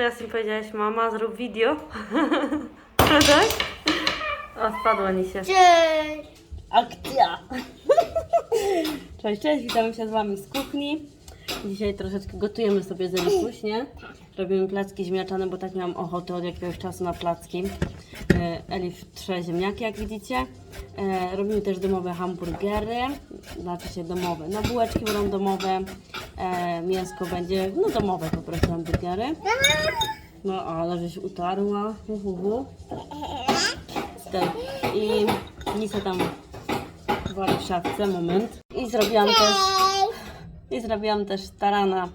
Co ja z tym powiedziałaś? Mama, zrób video. tak? O, spadła mi się. Cześć! Akcja! Cześć, cześć, witamy się z Wami z kuchni. Dzisiaj troszeczkę gotujemy sobie z Elifuś, nie? Robimy placki ziemniaczane, bo tak miałam ochotę od jakiegoś czasu na placki. E, Elif trze ziemniaki, jak widzicie. E, Robimy też domowe hamburgery, znaczy się domowe. No bułeczki będą domowe, e, mięsko będzie, no domowe po prostu hamburgery. No ale żeś utarła, hu, hu, hu. Tak. I Lisa tam wali w szafce, moment. I zrobiłam też, i zrobiłam też tarana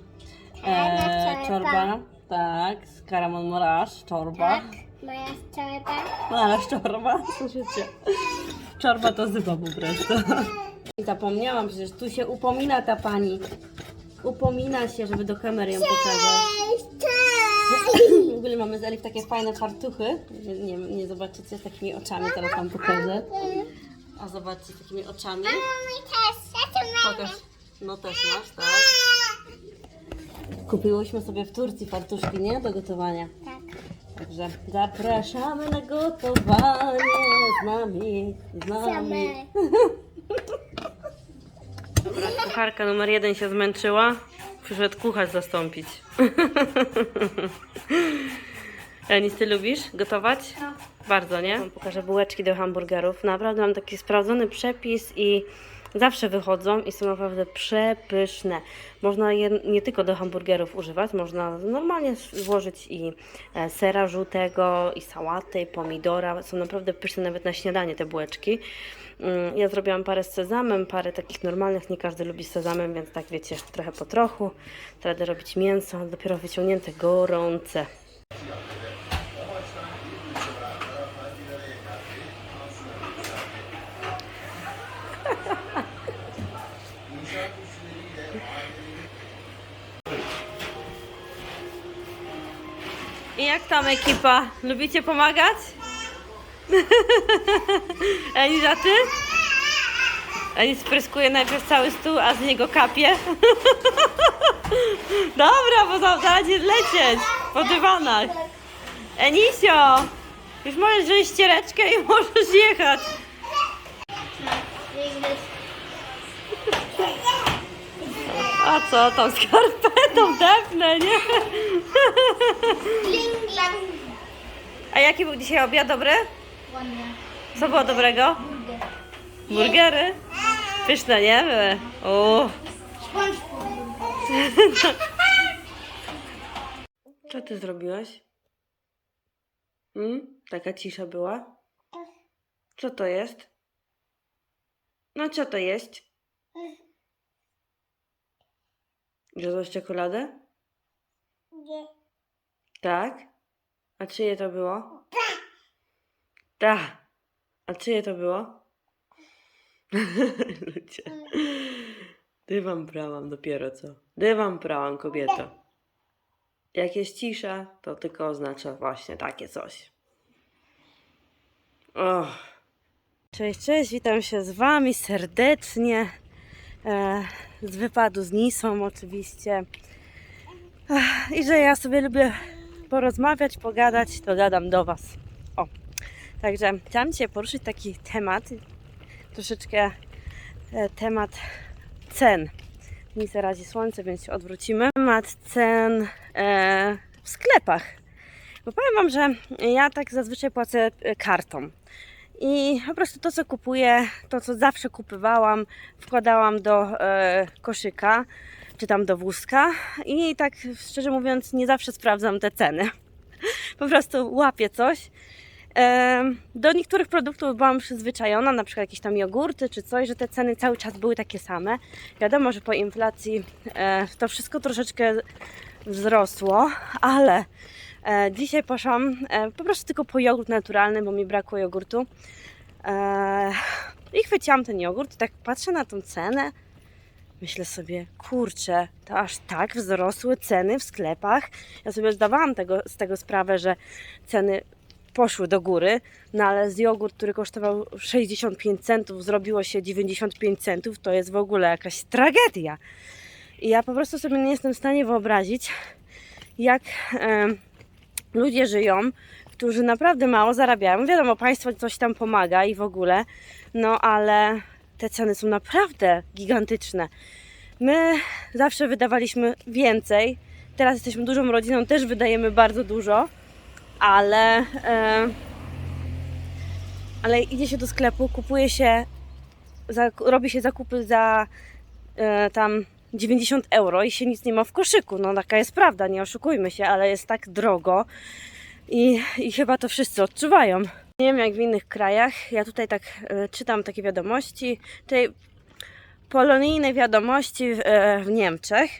e, czorba. Tak, z karamon moraż, czorba. Moja czorba. Ale czorba, słyszycie. Czorba to zyba po prostu. I zapomniałam, przecież tu się upomina ta pani. Upomina się, żeby do kamery ją pokazać. W ogóle mamy z Elif takie fajne fartuchy. Nie, nie, nie zobaczycie z takimi oczami, teraz wam pokażę. A zobaczcie z takimi oczami. Mój też, ja tu mam. Pokaż. No też masz, tak? Kupiłyśmy sobie w Turcji fartuszki, nie? Do gotowania. Tak. Także zapraszamy na gotowanie z nami. Z nami. kucharka numer jeden się zmęczyła. Przyszedł kucharz zastąpić. Enis, ty lubisz gotować? Bardzo, nie? Wam Pokażę bułeczki do hamburgerów. Naprawdę mam taki sprawdzony przepis i zawsze wychodzą i są naprawdę przepyszne. Można je nie tylko do hamburgerów używać, można normalnie włożyć i e, sera żółtego, i sałaty, i pomidora. Są naprawdę pyszne nawet na śniadanie te bułeczki. Mm, Ja zrobiłam parę z sezamem, parę takich normalnych, nie każdy lubi sezamem, więc tak wiecie, trochę po trochu. Teraz robić mięso, dopiero wyciągnięte, gorące. Jak tam ekipa? Lubicie pomagać? Eliza, ty? Elis spryskuje najpierw cały stół, a z niego kapie. Dobra, bo za- zaraz będzie lecieć po dywanach. Enisio, już możesz wziąć ściereczkę i możesz jechać. A co tam skarpetą depnę, nie? A jaki był dzisiaj obiad dobry? Ładnie. Co było dobrego? Burgery? Pyszne, nie? Były. O. SpongeBob. Co ty zrobiłaś? Hmm? Taka cisza była? Co to jest? No co to jest? Jadłaś czekoladę? Nie. Tak? A czyje to było? Tak. A czyje to było? Ludzie. Dywam prałam dopiero co. Dywam prałam kobieto. Jak jest cisza, to tylko oznacza właśnie takie coś. Cześć, cześć, witam się z Wami serdecznie. E, z wypadu z Nisą oczywiście. I że ja sobie lubię porozmawiać, pogadać, to gadam do Was. O, także chciałam dzisiaj poruszyć taki temat, troszeczkę e, temat cen. Nic razi słońce, więc się odwrócimy. Temat cen e, w sklepach. Bo powiem Wam, że ja tak zazwyczaj płacę e, kartą. I po prostu to, co kupuję, to, co zawsze kupywałam, wkładałam do e, koszyka, czy tam do wózka i tak szczerze mówiąc nie zawsze sprawdzam te ceny. Po prostu łapię coś. Do niektórych produktów byłam przyzwyczajona, na przykład jakieś tam jogurty czy coś, że te ceny cały czas były takie same. Wiadomo, że po inflacji e, to wszystko troszeczkę wzrosło, ale e, dzisiaj poszłam e, po prostu tylko po jogurt naturalny, bo mi brakło jogurtu. I chwyciłam ten jogurt tak patrzę na tą cenę. Myślę sobie, kurczę, to aż tak wzrosły ceny w sklepach. Ja sobie zdawałam tego, z tego sprawę, że ceny poszły do góry, no ale z jogurt, który kosztował 65 centów, zrobiło się 95 centów, to jest w ogóle jakaś tragedia. I ja po prostu sobie nie jestem w stanie wyobrazić, jak em, ludzie żyją, którzy naprawdę mało zarabiają. Wiadomo, państwo coś tam pomaga i w ogóle, no ale te ceny są naprawdę gigantyczne. My zawsze wydawaliśmy więcej. Teraz jesteśmy dużą rodziną, też wydajemy bardzo dużo, ale, e, ale idzie się do sklepu, kupuje się, za, robi się zakupy za e, tam 90 euro i się nic nie ma w koszyku. No taka jest prawda, nie oszukujmy się, ale jest tak drogo i, i chyba to wszyscy odczuwają. Nie wiem jak w innych krajach, ja tutaj tak e, czytam takie wiadomości, tej polonijne wiadomości w, e, w Niemczech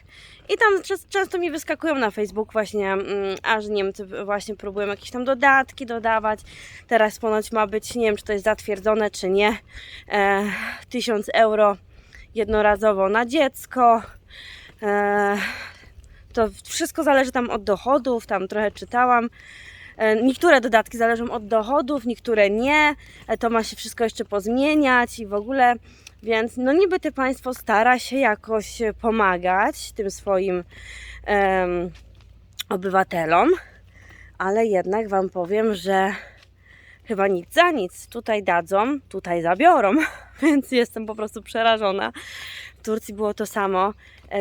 i tam często mi wyskakują na Facebook właśnie, mm, aż Niemcy właśnie próbują jakieś tam dodatki dodawać. Teraz ponoć ma być, nie wiem czy to jest zatwierdzone czy nie, e, 1000 euro jednorazowo na dziecko. E, to wszystko zależy tam od dochodów, tam trochę czytałam. E, Niektóre dodatki zależą od dochodów, niektóre nie. E, To ma się wszystko jeszcze pozmieniać i w ogóle. Więc no niby te państwo stara się jakoś pomagać tym swoim em, obywatelom, ale jednak Wam powiem, że chyba nic za nic. Tutaj dadzą, tutaj zabiorą, więc jestem po prostu przerażona. W Turcji było to samo,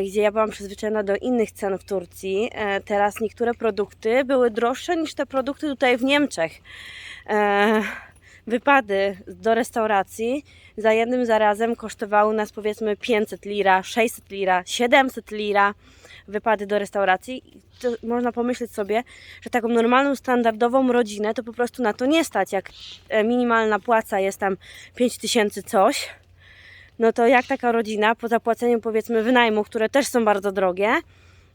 gdzie ja byłam przyzwyczajona do innych cen w Turcji. E, Teraz niektóre produkty były droższe niż te produkty tutaj w Niemczech. E, Wypady do restauracji za jednym zarazem kosztowały nas powiedzmy 500 lira, 600 lira, 700 lira wypady do restauracji. To można pomyśleć sobie, że taką normalną, standardową rodzinę to po prostu na to nie stać. Jak e, minimalna płaca jest tam 5000 coś, no to jak taka rodzina po zapłaceniu powiedzmy wynajmu, które też są bardzo drogie,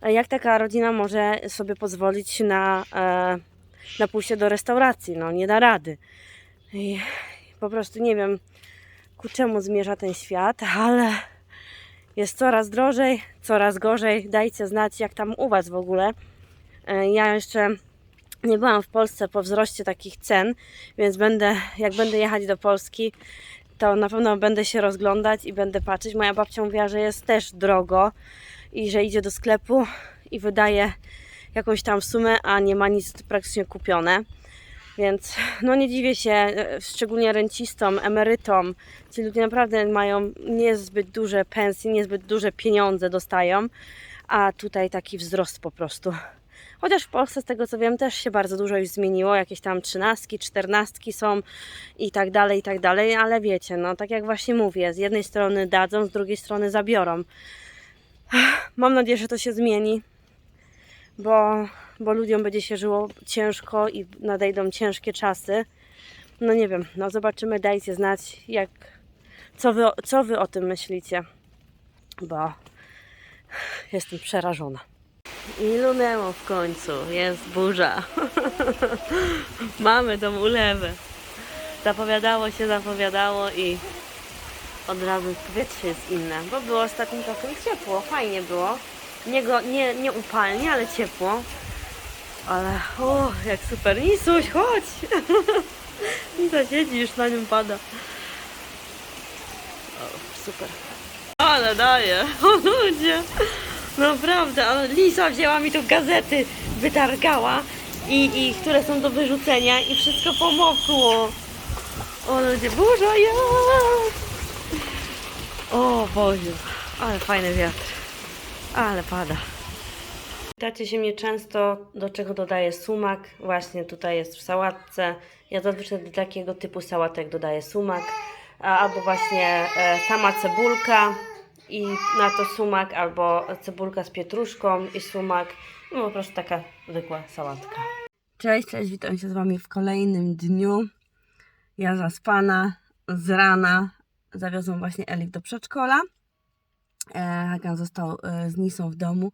jak taka rodzina może sobie pozwolić na, e, na pójście do restauracji? No nie da rady. I po prostu nie wiem ku czemu zmierza ten świat, ale jest coraz drożej, coraz gorzej. Dajcie znać, jak tam u Was w ogóle. E, Ja jeszcze nie byłam w Polsce po wzroście takich cen, więc będę, jak będę jechać do Polski, to na pewno będę się rozglądać i będę patrzeć. Moja babcia mówiła, że jest też drogo i że idzie do sklepu i wydaje jakąś tam sumę, a nie ma nic praktycznie kupione. Więc no nie dziwię się, e, szczególnie rencistom, emerytom. Ci ludzie naprawdę mają niezbyt duże pensje, niezbyt duże pieniądze dostają, a tutaj taki wzrost po prostu. Chociaż w Polsce, z tego co wiem, też się bardzo dużo już zmieniło. Jakieś tam trzynastki, czternastki są i tak dalej, i tak dalej, ale wiecie, no tak jak właśnie mówię, z jednej strony dadzą, z drugiej strony zabiorą. Mam nadzieję, że to się zmieni, bo, bo ludziom będzie się żyło ciężko i nadejdą ciężkie czasy. No nie wiem, no zobaczymy, dajcie znać, jak, co, wy, co wy o tym myślicie, bo jestem przerażona. I lunęło w końcu, jest burza. Mamy tą ulewę. Zapowiadało się, zapowiadało i od razu powietrze jest inne, bo było ostatnim czasem ciepło, fajnie było. Nie, go, nie, nie upalnie, ale ciepło. Ale o, jak super. Nisuś, chodź! Nisa siedzi, już na nią pada. O, super. Ale daje, o ludzie. Naprawdę, ale Lisa wzięła mi tu gazety, wytargała i, i które są do wyrzucenia i wszystko pomokło. O ludzie, burza jest! O Boziu, ale fajny wiatr. Ale pada. Pytacie się mnie często, do czego dodaję sumak. Właśnie tutaj jest w sałatce. Ja zazwyczaj do takiego typu sałatek dodaję sumak. Albo właśnie e, sama cebulka i na to sumak, albo cebulka z pietruszką i sumak. No po prostu taka zwykła sałatka. Cześć, cześć, witam się z Wami w kolejnym dniu. Ja zaspana z rana zawiozłam właśnie Elik do przedszkola. E, Hakan został e, z Nisą w domu.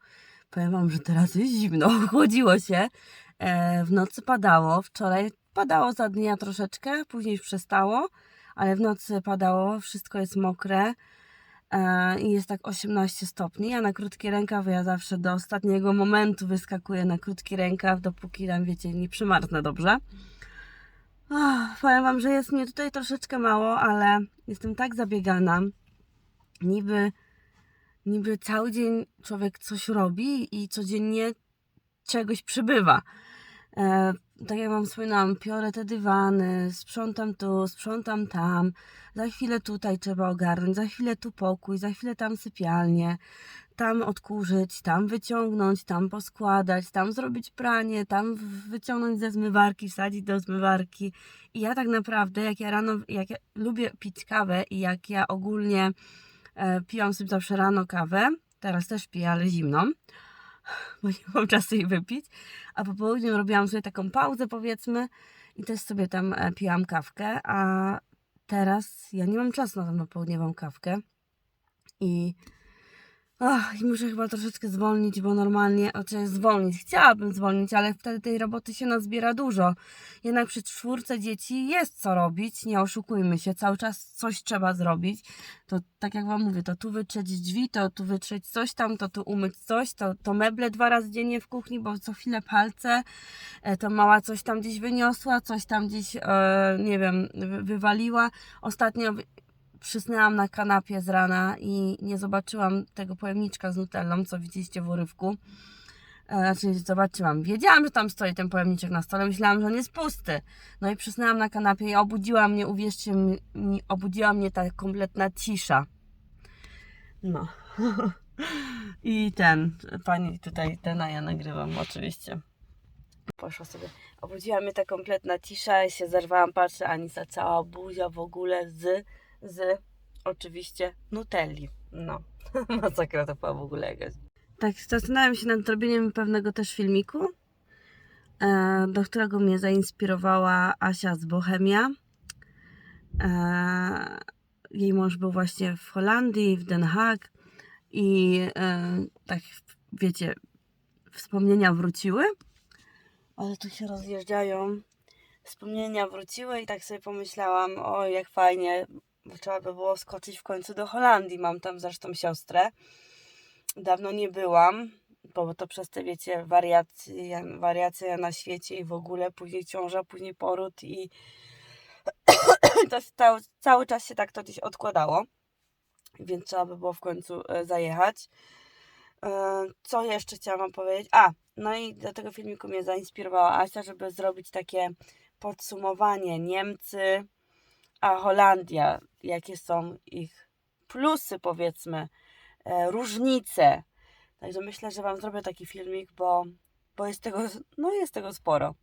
Powiem Wam, że teraz jest zimno, chłodziło się. E, w nocy padało, wczoraj padało za dnia troszeczkę, później już przestało, ale w nocy padało, wszystko jest mokre i jest tak 18 stopni. Ja na krótki rękaw, ja zawsze do ostatniego momentu wyskakuję na krótki rękaw, dopóki tam, wiecie, nie przymarznę dobrze. Ach, powiem Wam, że jest mnie tutaj troszeczkę mało, ale jestem tak zabiegana. Niby, niby cały dzień człowiek coś robi i codziennie czegoś przybywa. Tak jak Wam wspominałam, piorę te dywany, sprzątam tu, sprzątam tam, za chwilę tutaj trzeba ogarnąć, za chwilę tu pokój, za chwilę tam sypialnię, tam odkurzyć, tam wyciągnąć, tam poskładać, tam zrobić pranie, tam wyciągnąć ze zmywarki, wsadzić do zmywarki. I ja tak naprawdę, jak ja rano, jak ja lubię pić kawę i jak ja ogólnie e, piłam sobie zawsze rano kawę, teraz też piję, ale zimną, bo nie mam czasu jej wypić, a po południu robiłam sobie taką pauzę powiedzmy i też sobie tam e, piłam kawkę, a teraz ja nie mam czasu na tą południową kawkę. I Ach, i muszę chyba troszeczkę zwolnić, bo normalnie, znaczy zwolnić, chciałabym zwolnić, ale wtedy tej roboty się nazbiera dużo. Jednak przy czwórce dzieci jest co robić, nie oszukujmy się, cały czas coś trzeba zrobić. To tak jak Wam mówię, to tu wytrzeć drzwi, to tu wytrzeć coś tam, to tu umyć coś, to, to meble dwa razy dziennie w kuchni, bo co chwilę palce, e, to mała coś tam gdzieś wyniosła, coś tam gdzieś, e, nie wiem, wy- wywaliła. Ostatnio przysnęłam na kanapie z rana i nie zobaczyłam tego pojemniczka z nutellą, co widzieliście w urywku. E, Znaczy zobaczyłam. Wiedziałam, że tam stoi ten pojemniczek na stole. Myślałam, że on jest pusty. No i przysnęłam na kanapie i obudziła mnie, uwierzcie mi, obudziła mnie ta kompletna cisza. No. I ten, pani tutaj, ten, ja nagrywam oczywiście. Poszła sobie. Obudziła mnie ta kompletna cisza i się zerwałam, patrzę, Anisa cała buzia w ogóle z, z oczywiście Nutelli. No, masakra to była w ogóle jakaś. Tak, zastanawiam się nad zrobieniem pewnego też filmiku, e, do którego mnie zainspirowała Asia z Bohemia. E, jej mąż był właśnie w Holandii, w Den Haag i e, tak, wiecie, wspomnienia wróciły, ale tu się rozjeżdżają. Wspomnienia wróciły i tak sobie pomyślałam, o jak fajnie, bo trzeba by było skoczyć w końcu do Holandii. Mam tam zresztą siostrę. Dawno nie byłam, bo to przez te, wiecie, wariacje, wariacje na świecie i w ogóle, później ciąża, później poród i to cały, cały czas się tak to gdzieś odkładało, więc trzeba by było w końcu e, zajechać. E, Co jeszcze chciałam Wam powiedzieć? A, no i do tego filmiku mnie zainspirowała Asia, żeby zrobić takie podsumowanie Niemcy, a Holandia, jakie są ich plusy, powiedzmy, e, różnice. Także myślę, że Wam zrobię taki filmik, bo, bo jest tego, no jest tego sporo.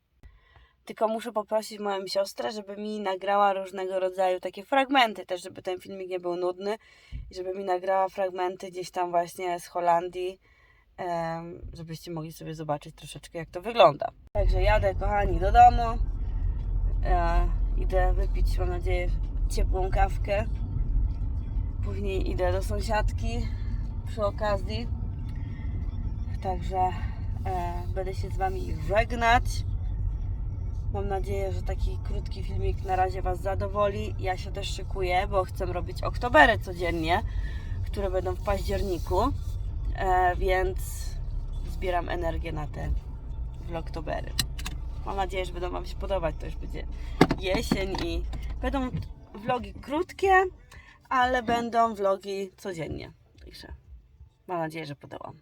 Tylko muszę poprosić moją siostrę, żeby mi nagrała różnego rodzaju takie fragmenty, też żeby ten filmik nie był nudny i żeby mi nagrała fragmenty gdzieś tam właśnie z Holandii, em, żebyście mogli sobie zobaczyć troszeczkę jak to wygląda. Także jadę kochani do domu, e, idę wypić mam nadzieję ciepłą kawkę, później idę do sąsiadki przy okazji, także e, będę się z Wami żegnać. Mam nadzieję, że taki krótki filmik na razie Was zadowoli. Ja się też szykuję, bo chcę robić oktobery codziennie, które będą w październiku, e, więc zbieram energię na te vlogtobery. Mam nadzieję, że będą Wam się podobać. To już będzie jesień i będą vlogi krótkie, ale będą vlogi codziennie. Także mam nadzieję, że podobam.